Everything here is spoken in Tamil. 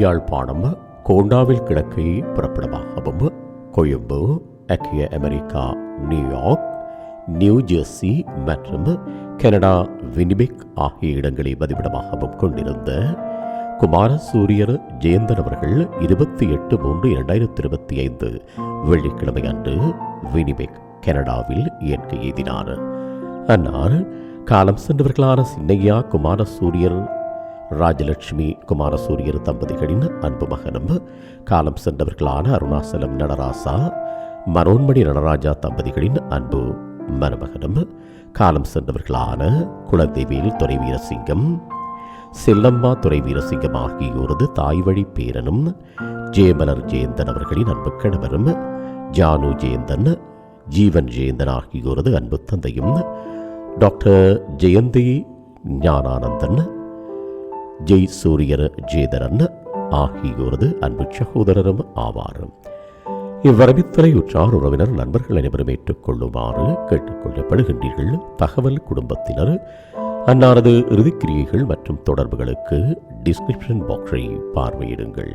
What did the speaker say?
யாழ்ப்பாணம் கோண்டாவில் கிழக்கை புறப்படமாகவும் கொழும்பு ஐக்கிய America New York New Jersey மற்றும் கனடா வினிபெக் ஆகிய இடங்களை பதிவிடமாகவும் கொண்டிருந்த குமாரசூரியர் ஜெயந்தன் அவர்கள் இருபத்தி எட்டு மூன்று இரண்டாயிரத்தி இருபத்தி ஐந்து வெள்ளிக்கிழமை அன்று வினிபெக் கனடாவில் இயற்கை எய்தினார். அன்னார் காலம் சென்றவர்களான சின்னையா குமாரசூரியர் ராஜலட்சுமி குமாரசூரியர் தம்பதிகளின் அன்பு மகனும் காலம் சென்றவர்களான அருணாசலம் நடராசா மனோன்மணி நடராஜா தம்பதிகளின் அன்பு மருமகனும் காலம் சென்றவர்களான குலதேவியில் துறை வீரசிங்கம் செல்லம்மா துறை வீரசிங்கம் ஆகியோரது தாய் வழி பேரனும் ஜெயமலர் ஜெயந்தன் அவர்களின் அன்பு கணவரும் ஜானு ஜெயந்தன் ஜீவன் ஜெயந்தன் ஆகியோரது அன்பு தந்தையும் டாக்டர் ஜெயந்தி ஞானானந்தன் ஜெய் சூரியர் ஜேதரன் ஆகியோரது அன்பு சகோதரரும் ஆவார் இவ்வரவித்தலை உற்றார் உறவினர் நண்பர்கள் அனைவரும் ஏற்றுக்கொள்ளுமாறு கேட்டுக்கொள்ளப்படுகின்றீர்கள். தகவல் குடும்பத்தினர் அன்னாரது இறுதிக்கிரியைகள் மற்றும் தொடர்புகளுக்கு டிஸ்கிரிப்ஷன் பாக்ஸை பார்வையிடுங்கள்.